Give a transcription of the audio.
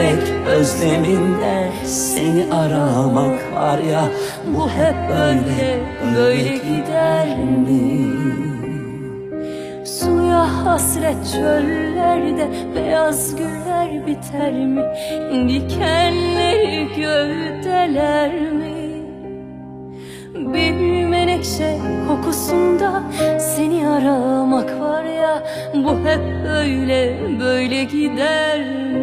Bebek özleminde seni aramak var ya Bu hep böyle böyle gider mi? Suya hasret çöllerde beyaz güller biter mi? Dikenleri gövdeler mi? Bir menekşe kokusunda seni aramak var ya Bu hep böyle böyle gider mi?